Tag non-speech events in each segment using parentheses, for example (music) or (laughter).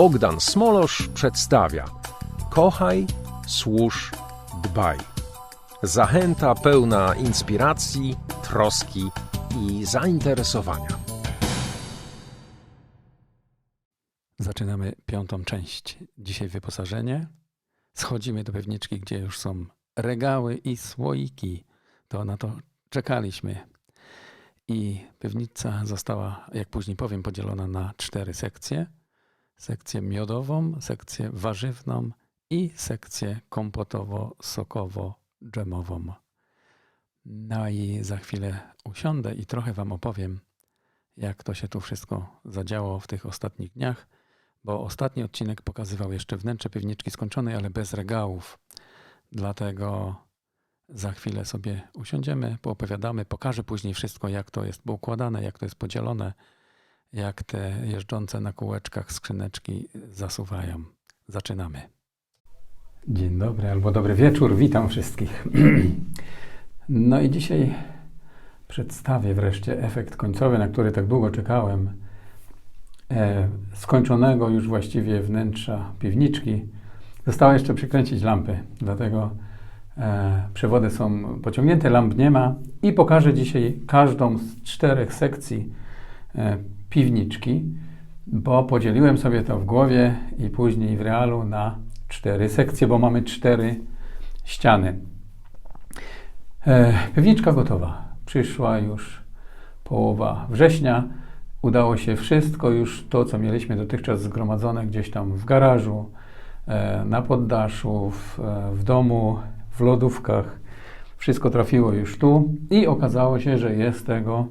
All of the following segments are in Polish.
Bogdan Smolosz przedstawia Kochaj, służ, dbaj. Zachęta pełna inspiracji, troski i zainteresowania. Zaczynamy piątą część. Dzisiaj wyposażenie. Schodzimy do pewniczki, gdzie już są regały i słoiki. To na to czekaliśmy. I pewnica została, jak później powiem, podzielona na cztery sekcje. Sekcję miodową, sekcję warzywną i sekcję kompotowo-sokowo-dżemową. No i za chwilę usiądę i trochę Wam opowiem, jak to się tu wszystko zadziało w tych ostatnich dniach, bo ostatni odcinek pokazywał jeszcze wnętrze piwniczki skończonej, ale bez regałów. Dlatego za chwilę sobie usiądziemy, poopowiadamy, pokażę później wszystko, jak to jest poukładane, jak to jest podzielone, jak te jeżdżące na kółeczkach skrzyneczki zasuwają. Zaczynamy. Dzień dobry albo dobry wieczór, witam wszystkich. (clears throat) No i dzisiaj przedstawię wreszcie efekt końcowy, na który tak długo czekałem. E, skończonego już właściwie wnętrza piwniczki. Zostało jeszcze przykręcić lampy, dlatego e, przewody są pociągnięte, lamp nie ma i pokażę dzisiaj każdą z czterech sekcji e, piwniczki, bo podzieliłem sobie to w głowie i później w realu na cztery sekcje, bo mamy cztery ściany. E, piwniczka gotowa. Przyszła już połowa września. Udało się wszystko, już to, co mieliśmy dotychczas zgromadzone gdzieś tam w garażu, e, na poddaszu, w, e, w domu, w lodówkach. Wszystko trafiło już tu i okazało się, że jest tego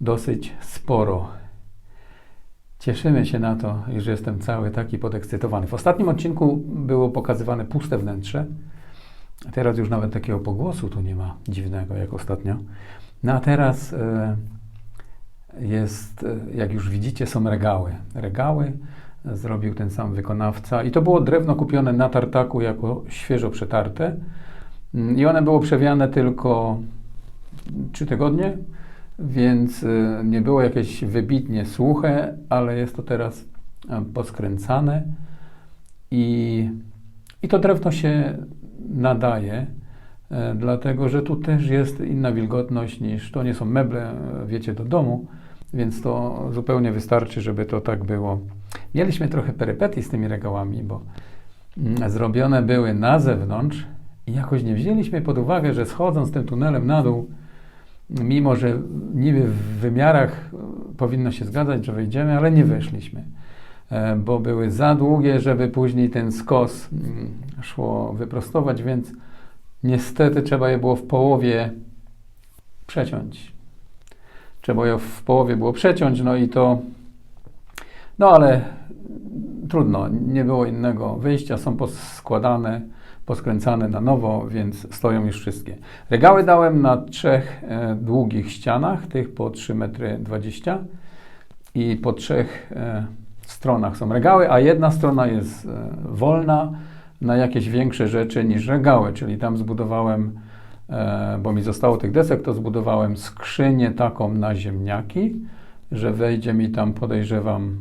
dosyć sporo. Cieszymy się na to, iż jestem cały taki podekscytowany. W ostatnim odcinku było pokazywane puste wnętrze. Teraz już nawet takiego pogłosu tu nie ma dziwnego jak ostatnio. No a teraz e, jest, e, jak już widzicie, są regały. Regały zrobił ten sam wykonawca i to było drewno kupione na tartaku jako świeżo przetarte. Mm, I one było przewiane tylko trzy tygodnie, więc e, nie było jakieś wybitnie suche, ale jest to teraz poskręcane i, i to drewno się nadaje, e, dlatego że tu też jest inna wilgotność niż to nie są meble, wiecie, do domu, więc to zupełnie wystarczy, żeby to tak było. Mieliśmy trochę perypetii z tymi regałami, bo mm, zrobione były na zewnątrz i jakoś nie wzięliśmy pod uwagę, że schodząc tym tunelem na dół, mimo że niby w wymiarach e, powinno się zgadzać, że wejdziemy, ale nie weszliśmy, bo były za długie, żeby później ten skos mm, szło wyprostować, więc niestety trzeba je było w połowie przeciąć. Trzeba je w połowie było przeciąć, no i to, no ale trudno, nie było innego wyjścia, są poskładane, poskręcane na nowo, więc stoją już wszystkie. Regały dałem na trzech e, długich ścianach, tych po 3,20 m i po trzech e, stronach są regały, a jedna strona jest e, wolna, na jakieś większe rzeczy niż regały, czyli tam zbudowałem, e, bo mi zostało tych desek, to zbudowałem skrzynię taką na ziemniaki, że wejdzie mi tam, podejrzewam,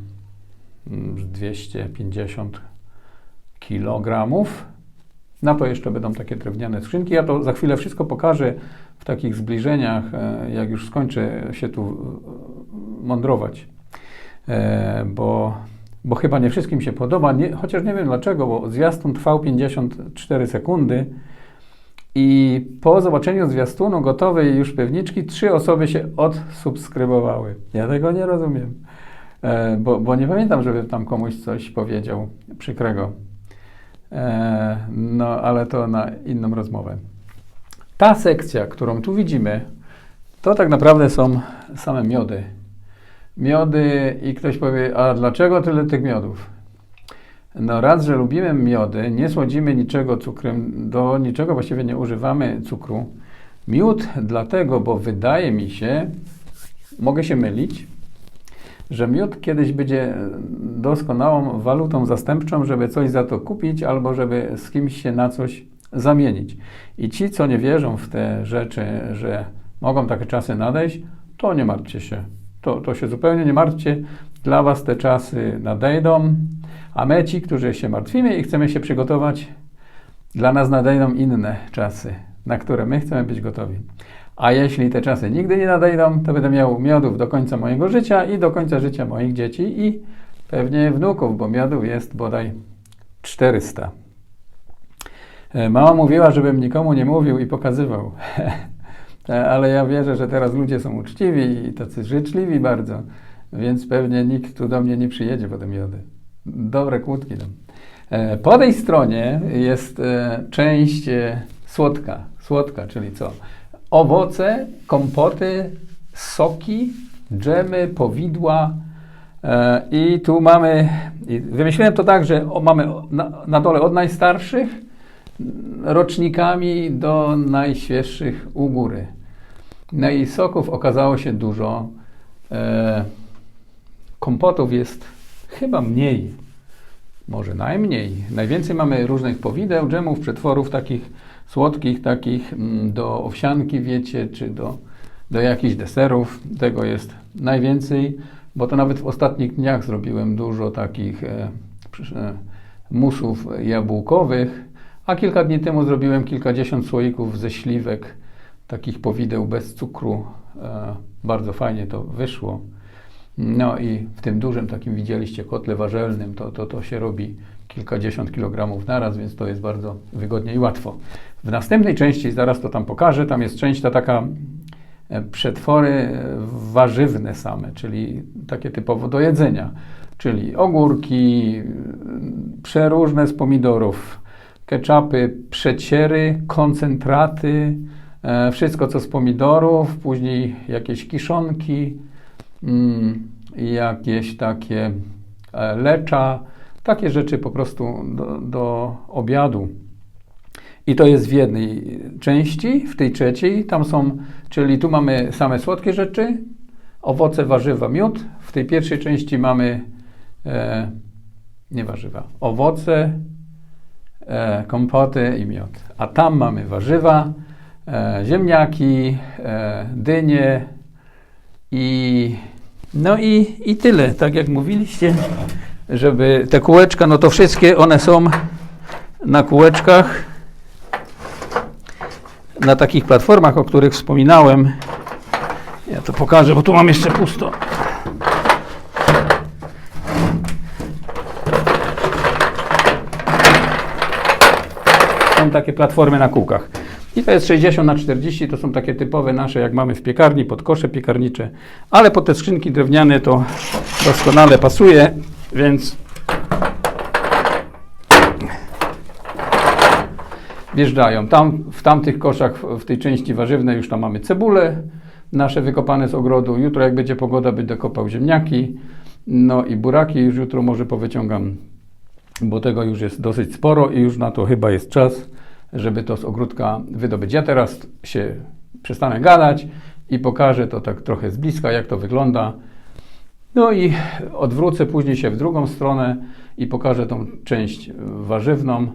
250 mm, kilogramów. Na to jeszcze będą takie drewniane skrzynki. Ja to za chwilę wszystko pokażę w takich zbliżeniach, e, jak już skończę się tu e, mądrować, bo bo chyba nie wszystkim się podoba, nie, chociaż nie wiem dlaczego, bo zwiastun trwał 54 sekundy i po zobaczeniu zwiastunu gotowej już pewniczki trzy osoby się odsubskrybowały. Ja tego nie rozumiem, e, bo, bo nie pamiętam, żeby tam komuś coś powiedział przykrego. E, no, ale to na inną rozmowę. Ta sekcja, którą tu widzimy, to tak naprawdę są same miody miody i ktoś powie, a dlaczego tyle tych miodów? No raz, że lubimy miody, nie słodzimy niczego cukrem, do niczego właściwie nie używamy cukru. Miód dlatego, bo wydaje mi się, mogę się mylić, że miód kiedyś będzie doskonałą walutą zastępczą, żeby coś za to kupić albo żeby z kimś się na coś zamienić. I ci, co nie wierzą w te rzeczy, że mogą takie czasy nadejść, to nie martwcie się to, to się zupełnie nie martwcie. Dla Was te czasy nadejdą. A my ci, którzy się martwimy i chcemy się przygotować, dla nas nadejdą inne czasy, na które my chcemy być gotowi. A jeśli te czasy nigdy nie nadejdą, to będę miał miodów do końca mojego życia i do końca życia moich dzieci i pewnie wnuków, bo miodów jest bodaj 400. E, Mama mówiła, żebym nikomu nie mówił i pokazywał. (laughs) E, Ale ja wierzę, że teraz ludzie są uczciwi i tacy życzliwi bardzo, więc pewnie nikt tu do mnie nie przyjedzie po te miody. Dobre kłódki tam. E, Po tej stronie jest część słodka. Słodka, czyli co? Owoce, kompoty, soki, dżemy, powidła. E, I tu mamy, wymyśliłem to tak, że mamy na, na dole od najstarszych rocznikami do najświeższych u góry. No i soków okazało się dużo. E, kompotów jest chyba mniej, może najmniej. Najwięcej mamy różnych powideł, dżemów, przetworów takich słodkich, takich mm, do owsianki, wiecie, czy do, do jakichś deserów. Tego jest najwięcej, bo to nawet w ostatnich dniach zrobiłem dużo takich e, e, muszów jabłkowych, a kilka dni temu zrobiłem kilkadziesiąt słoików ze śliwek, takich powideł bez cukru. E, bardzo fajnie to wyszło. No i w tym dużym takim widzieliście kotle warzelnym, to, to, to się robi kilkadziesiąt kilogramów naraz, więc to jest bardzo wygodnie i łatwo. W następnej części, zaraz to tam pokażę, tam jest część ta taka e, przetwory e, warzywne same, czyli takie typowo do jedzenia, czyli ogórki, mm, przeróżne z pomidorów, ketchupy, przeciery, koncentraty, e, wszystko co z pomidorów, później jakieś kiszonki, mm, jakieś takie e, lecza, takie rzeczy po prostu do, do obiadu. I to jest w jednej części, w tej trzeciej tam są, czyli tu mamy same słodkie rzeczy, owoce, warzywa, miód. W tej pierwszej części mamy e, nie warzywa, owoce, e, kompoty i miód. A tam mamy warzywa, e, ziemniaki, e, dynie i no i, i tyle. Tak jak mówiliście, żeby te kółeczka, no to wszystkie one są na kółeczkach, na takich platformach, o których wspominałem. Ja to pokażę, bo tu mam jeszcze pusto. Są takie platformy na kółkach. I to jest 60 na 40, to są takie typowe nasze, jak mamy w piekarni, pod kosze piekarnicze. Ale pod te skrzynki drewniane to doskonale pasuje, więc wjeżdżają. Tam, w tamtych koszach, w tej części warzywnej już tam mamy cebule nasze wykopane z ogrodu. Jutro jak będzie pogoda, będę kopał ziemniaki. No i buraki już jutro może powyciągam, bo tego już jest dosyć sporo i już na to chyba jest czas, żeby to z ogródka wydobyć. Ja teraz się przestanę gadać i pokażę to tak trochę z bliska, jak to wygląda. No i odwrócę później się w drugą stronę i pokażę tą część warzywną.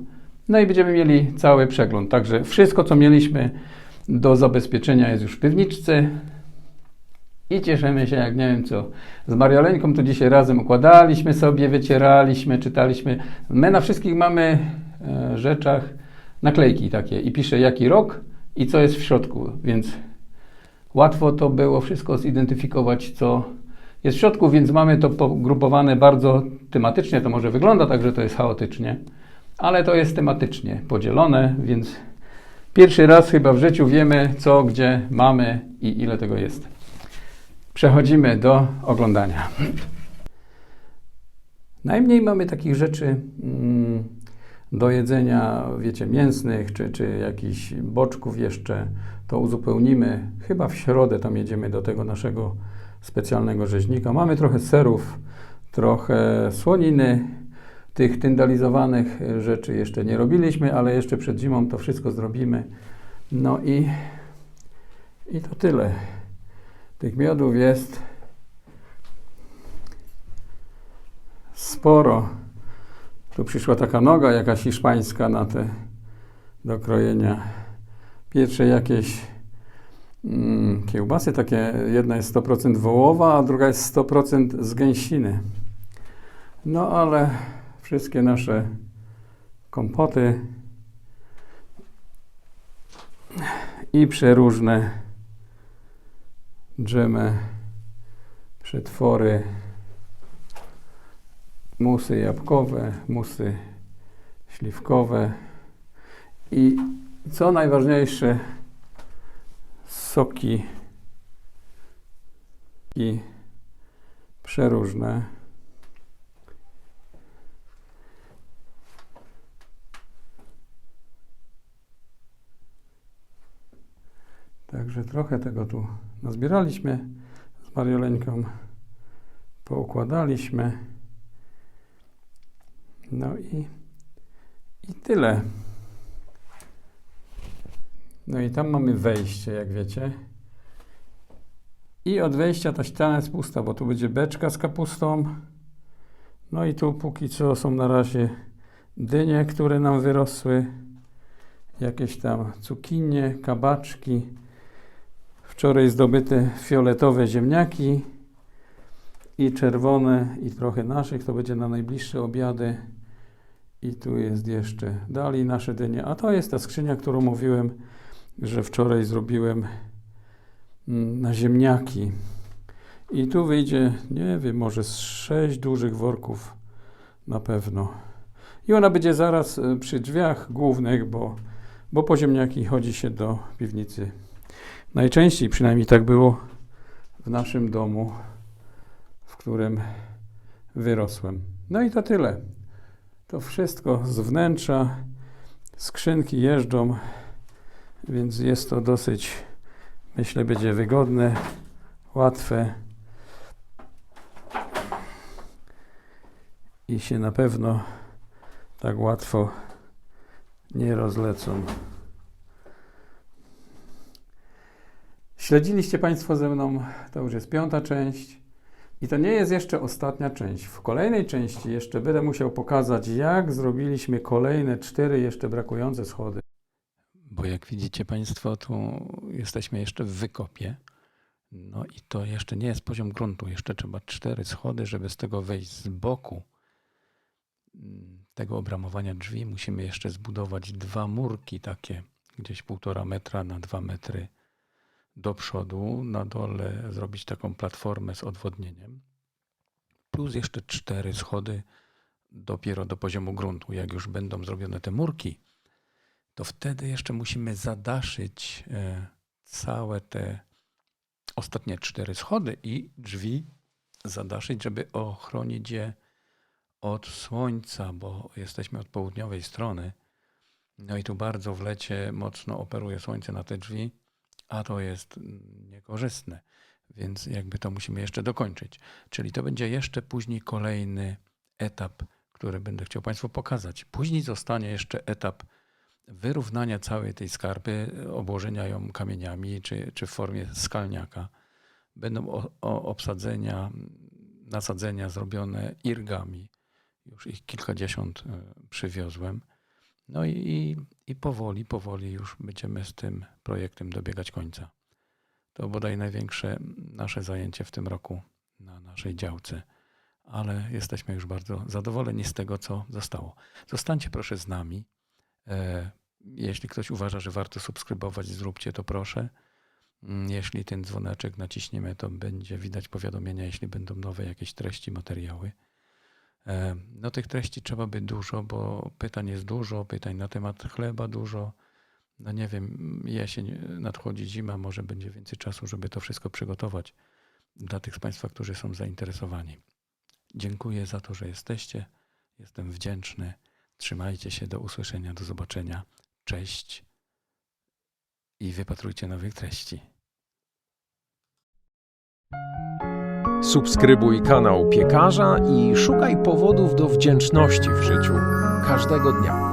No i będziemy mieli cały przegląd. Także wszystko, co mieliśmy do zabezpieczenia jest już w piwniczce. I cieszymy się, jak nie wiem co. Z Marioleńką tu dzisiaj razem układaliśmy sobie, wycieraliśmy, czytaliśmy. My na wszystkich mamy e, rzeczach naklejki takie i pisze jaki rok i co jest w środku, więc łatwo to było wszystko zidentyfikować, co jest w środku, więc mamy to pogrupowane bardzo tematycznie. To może wygląda tak, że to jest chaotycznie, ale to jest tematycznie podzielone, więc pierwszy raz chyba w życiu wiemy, co, gdzie mamy i ile tego jest. Przechodzimy do oglądania. Najmniej mamy takich rzeczy mm, do jedzenia, wiecie, mięsnych czy, czy jakichś boczków jeszcze. To uzupełnimy. Chyba w środę tam jedziemy do tego naszego specjalnego rzeźnika. Mamy trochę serów, trochę słoniny. Tych tyndalizowanych rzeczy jeszcze nie robiliśmy, ale jeszcze przed zimą to wszystko zrobimy. No i, i to tyle. Tych miodów jest sporo. Tu przyszła taka noga jakaś hiszpańska na te do krojenia. Jakieś mm, kiełbasy takie, jedna jest 100% wołowa, a druga jest 100% z gęsiny. No ale wszystkie nasze kompoty i przeróżne dżemy, przetwory, musy jabłkowe, musy śliwkowe i co najważniejsze soki i przeróżne. Także trochę tego tu nazbieraliśmy z Marioleńką, poukładaliśmy. No i, i tyle. No i tam mamy wejście, jak wiecie. I od wejścia ta ściana jest pusta, bo tu będzie beczka z kapustą. No i tu póki co są na razie dynie, które nam wyrosły. Jakieś tam cukinie, kabaczki. Wczoraj zdobyte fioletowe ziemniaki i czerwone i trochę naszych. To będzie na najbliższe obiady. I tu jest jeszcze dalej nasze dynie. A to jest ta skrzynia, którą mówiłem, że wczoraj zrobiłem mm, na ziemniaki. I tu wyjdzie, nie wiem, może z sześć dużych worków na pewno. I ona będzie zaraz e, przy drzwiach głównych, bo, bo po ziemniaki chodzi się do piwnicy. Najczęściej przynajmniej tak było w naszym domu, w którym wyrosłem. No i to tyle. To wszystko z wnętrza. Skrzynki jeżdżą, więc jest to dosyć, myślę, będzie wygodne, łatwe i się na pewno tak łatwo nie rozlecą. Śledziliście Państwo ze mną, to już jest piąta część. I to nie jest jeszcze ostatnia część. W kolejnej części jeszcze będę musiał pokazać, jak zrobiliśmy kolejne cztery jeszcze brakujące schody. Bo jak widzicie Państwo, tu jesteśmy jeszcze w wykopie. No i to jeszcze nie jest poziom gruntu. Jeszcze trzeba cztery schody, żeby z tego wejść z boku mm, tego obramowania drzwi. Musimy jeszcze zbudować dwa murki takie, gdzieś półtora metra na dwa metry do przodu, na dole zrobić taką platformę z odwodnieniem, plus jeszcze cztery schody dopiero do poziomu gruntu. Jak już będą zrobione te murki, to wtedy jeszcze musimy zadaszyć e, całe te ostatnie cztery schody i drzwi zadaszyć, żeby ochronić je od słońca, bo jesteśmy od południowej strony. No i tu bardzo w lecie mocno operuje słońce na te drzwi a to jest niekorzystne. Więc jakby to musimy jeszcze dokończyć. Czyli to będzie jeszcze później kolejny etap, który będę chciał Państwu pokazać. Później zostanie jeszcze etap wyrównania całej tej skarpy, obłożenia ją kamieniami czy, czy w formie skalniaka. Będą o, o obsadzenia, nasadzenia zrobione irgami. Już ich kilkadziesiąt e, przywiozłem. No i, i, i powoli, powoli już będziemy z tym projektem dobiegać końca. To bodaj największe nasze zajęcie w tym roku na naszej działce, ale jesteśmy już bardzo zadowoleni z tego, co zostało. Zostańcie proszę z nami. E, jeśli ktoś uważa, że warto subskrybować, zróbcie to proszę. Mm, jeśli ten dzwoneczek naciśniemy, to będzie widać powiadomienia, jeśli będą nowe jakieś treści, materiały. E, no tych treści trzeba by dużo, bo pytań jest dużo, pytań na temat chleba dużo. No nie wiem, jesień nadchodzi zima, może będzie więcej czasu, żeby to wszystko przygotować dla tych z Państwa, którzy są zainteresowani. Dziękuję za to, że jesteście. Jestem wdzięczny. Trzymajcie się, do usłyszenia, do zobaczenia. Cześć i wypatrujcie nowych treści. Subskrybuj kanał piekarza i szukaj powodów do wdzięczności w życiu każdego dnia.